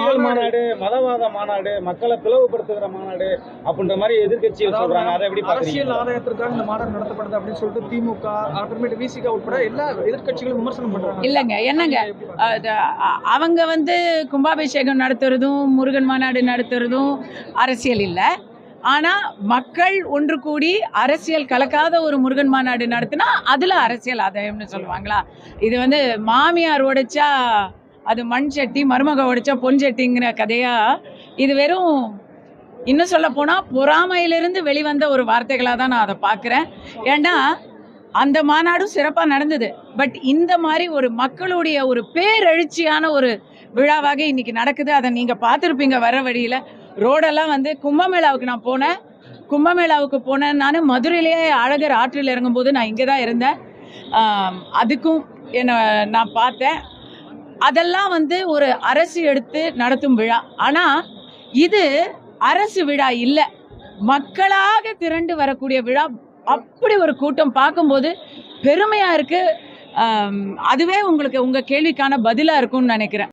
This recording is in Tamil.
மாநாடு மதவாத மாநாடு மக்களை பிளவுபடுத்துகிற மாநாடு அப்படின்ற மாதிரி எதிர்க்கட்சிகள் சொல்றாங்க. அதை எப்படி அரசியல் ஆதாயத்திற்காக இந்த மாநாடு நடத்தப்படுது அப்படின்னு சொல்லிட்டு திமுக அப்புறமேட்டு விசிக உட்பட எல்லா எதிர்க்கட்சிகளும் விமர்சனம் பண்றாங்க. இல்லைங்க என்னங்க? அவங்க வந்து கும்பாபிஷேகம் நடத்துறதும் முருகன் மாநாடு நடத்துறதும் அரசியல் இல்லை. ஆனால் மக்கள் ஒன்று கூடி அரசியல் கலக்காத ஒரு முருகன் மாநாடு நடத்தினா அதில் அரசியல் ஆதாயம்னு சொல்லுவாங்களா? இது வந்து மாமியார் உடைச்சா அது மண் சட்டி மருமக உடைச்ச பொன் சட்டிங்கிற கதையா? இது வெறும் இன்னும் சொல்ல போனால் பொறாமையிலிருந்து வெளிவந்த ஒரு வார்த்தைகளாக தான் நான் அதை பார்க்குறேன். ஏன்னா அந்த மாநாடும் சிறப்பாக நடந்தது. பட் இந்த மாதிரி ஒரு மக்களுடைய ஒரு பேரெழுச்சியான ஒரு விழாவாக இன்னைக்கு நடக்குது. அதை நீங்கள் பார்த்துருப்பீங்க வர வழியில். ரோடெல்லாம் வந்து கும்பமேளாவுக்கு நான் போனேன். கும்பமேளாவுக்கு போனேன். நான் மதுரையிலேயே அழகர் ஆற்றில் இறங்கும்போது நான் இங்கே தான் இருந்தேன் அதுக்கும் என்னை நான் பார்த்தேன். அதெல்லாம் வந்து ஒரு அரசு எடுத்து நடத்தும் விழா. ஆனால் இது அரசு விழா இல்லை. மக்களாக திரண்டு வரக்கூடிய விழா. அப்படி ஒரு கூட்டம் பார்க்கும்போது பெருமையாக இருக்குது அதுவே உங்களுக்கு உங்கள் கேள்விக்கான பதிலாக இருக்கும்னு நினைக்கிறேன்.